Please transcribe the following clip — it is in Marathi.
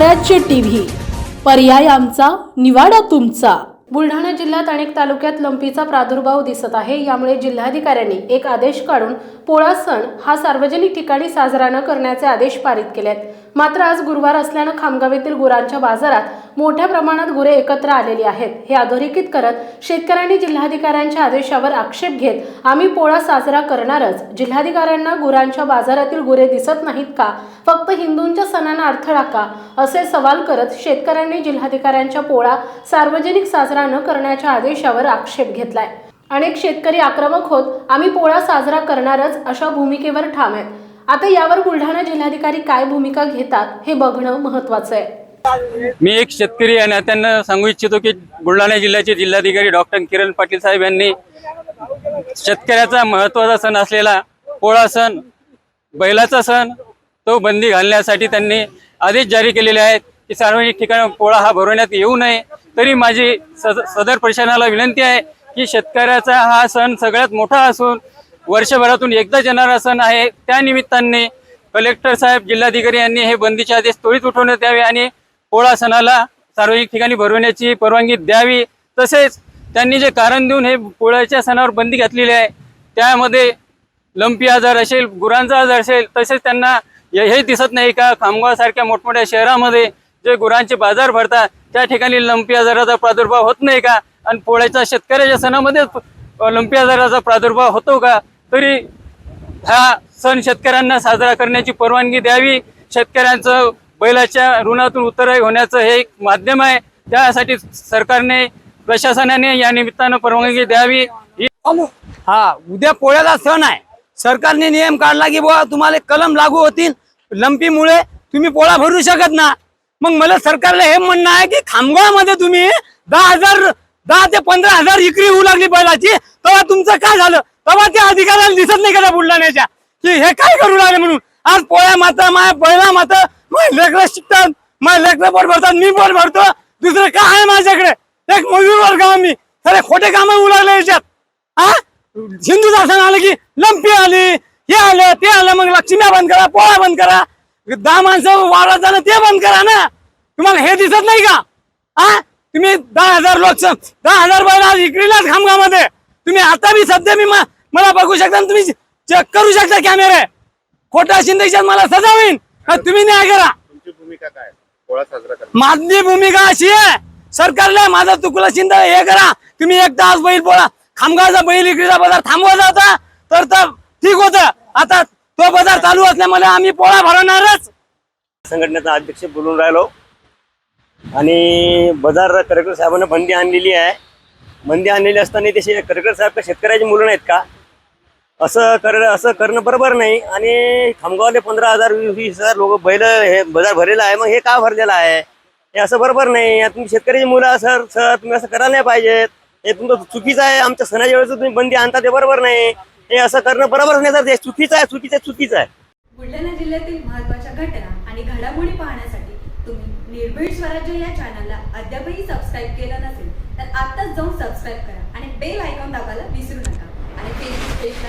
स्वराज्य टीव्ही. पर्याय आमचा निवाडा तुमचा. बुलढाणा जिल्ह्यात अनेक तालुक्यात लंपीचा प्रादुर्भाव दिसत आहे. यामुळे जिल्हाधिकाऱ्यांनी एक आदेश काढून पोळा सण हा सार्वजनिक ठिकाणी साजरा न करण्याचे आदेश पारित केले आहेत मात्र आज गुरुवार असल्यानं खामगाव येथील गुरांच्या बाजारात मोठ्या प्रमाणात गुरे एकत्र आलेली आहेत. हे अधोरेखित करत शेतकऱ्यांनी जिल्हाधिकाऱ्यांच्या आदेशावर आक्षेप घेत आम्ही पोळा साजरा करणारच. जिल्हाधिकाऱ्यांना गुरांच्या बाजारातील गुरे दिसत नाहीत का? फक्त हिंदूंच्या सणांना अडथळा का असे सवाल करत शेतकऱ्यांनी जिल्हाधिकाऱ्यांच्या पोळा सार्वजनिक साजरा न करण्याच्या आदेशावर आक्षेप घेतलाय. अनेक शेतकरी आक्रमक होत आम्ही पोळा साजरा करणारच अशा भूमिकेवर ठाम आहेत. आता यावर बुलढाणा जिल्हाधिकारी काय भूमिका घेतात हे बघणं महत्वाचं आहे. मी एक शेतकरी या त्यांना सांगू इच्छितो की बुलढाणा जिल्ह्याचे जिल्हाधिकारी डॉक्टर किरण पाटील साहेब यांनी शेतकऱ्याचा महत्त्वाचा सण असलेला पोळा सण बैलाचा सण तो बंदी घालण्यासाठी त्यांनी आदेश जारी केलेले आहेत की सार्वजनिक ठिकाणी पोळा हा भरवण्यात येऊ नये. तरी माझी सदर प्रशासनाला विनंती आहे की शेतकऱ्याचा हा सण सगळ्यात मोठा असून वर्षभरातून एकदाच येणारा सण आहे. त्या निमित्ताने कलेक्टर साहेब जिल्हाधिकारी यांनी हे बंदीचे आदेश त्वरित उठवण्यात यावे आणि पोळा सणाला सार्वजनिक ठिकाणी भरवण्याची परवानगी द्यावी. तसेच त्यांनी जे कारण देऊन हे पोळ्याच्या सणावर बंदी घातलेली आहे त्यामध्ये लंपी आजार असेल गुरांचा आजार असेल तसेच त्यांना हे दिसत नाही का? खामगावसारख्या मोठमोठ्या शहरामध्ये जे गुरांचे बाजार भरतात त्या ठिकाणी लंपी आजाराचा प्रादुर्भाव होत नाही का? आणि पोळ्याच्या शेतकऱ्याच्या सणामध्ये लंपी आजाराचा प्रादुर्भाव होतो का? तरी हा सण शेतकऱ्यांना साजरा करण्याची परवानगी द्यावी. शेतकऱ्यांचं बैलाच्या ऋणातून उत्तराई होण्याचं हे एक माध्यम आहे. त्यासाठी सरकारने प्रशासनाने या निमित्तानं परवानगी द्यावी. ही उद्या पोळ्याचा सण आहे. सरकारने नियम काढला की बुवा तुम्हाला कलम लागू होतील. लंपीमुळे तुम्ही पोळा भरू शकत ना. मग मला सरकारला हे म्हणणं आहे की खामगावमध्ये तुम्ही दहा हजार दहा ते पंधरा हजार विक्री होऊ लागली बैलाची तेव्हा तुमचं काय झालं? तेव्हा त्या अधिकाऱ्याला दिसत नाही का बुलढाण्याच्या? की हे काय करू लागले म्हणून? आज पोळ्या माता माय बैला माता माझे लेकरं शिकतात माझे लेकरं पोट भरतात मी पोट भरतो. दुसरं काय आहे माझ्याकडे? एक मजूर वर्ग आम्ही मी. सगळे खोटे कामं होऊ लागले याच्यात. हा हिंदू दर्शन आलं की लंपी आली हे आलं ते आलं मग लक्ष्म्या बंद करा पोळा बंद करा. दहा माणसं वाढत जाणं ते बंद करा ना. तुम्हाला हे दिसत नाही का? हा तुम्ही दहा हजार लोक दहा हजार बैल आज विक्रीलाच खामगामध्ये तुम्ही आता बी सध्या मी मला बघू शकता तुम्ही चेक करू शकता कॅमेरे. खोटा शिंदेच्यात मला सजा होईल हा, तुम्ही न्याय करा. तुमची भूमिका काय? पोळा साजरा करा. माझी भूमिका अशी आहे. सरकारला माझा चुकलं चिंता हे करा. तुम्ही एक तास बैल पोळा खामगावचा बैल विक्रीचा बाजार थांबवायचा होता. तर तर ठीक होतं. आता तो बाजार चालू असल्यामुळे आम्ही पोळा भरवणारच संघटनेचा अध्यक्ष बोलून राहिलो. आणि बाजार कलेक्टर साहेबांना बंदी आणलेली आहे. बंदी आणलेली असताना ते शे- साहेब का शेतकऱ्याची मुलं नाहीत का? असं कर असं करणं बरोबर नाही. आणि खामगावले पंधरा हजार वीस वीस हजार लोक बैल हे बाजार भरलेला आहे. मग हे का भरलेलं आहे? हे असं बरोबर नाही. तुम्ही शेतकऱ्याची मुलं सर सर तुम्ही असं करायला नाही पाहिजेत. हे तुमचं चुकीचं आहे. आमच्या सणाच्या वेळेस तुम्ही बंदी आणता ते बरोबर नाही. हे असं करणं बरोबर नाही. सर ते चुकीचं आहे चुकीचं आहे चुकीचं आहे. बुलढाणा जिल्ह्यातील महत्त्वाच्या घटना आणि घडामोडी पाहण्यासाठी तुम्ही निर्भीड स्वराज्य या चॅनलला अद्यापही सबस्क्राईब केलं नसेल तर आत्ताच जाऊन सबस्क्राईब करा आणि बेल आयकॉन दाबायला विसरू नका. आणि फेसबुक पेजला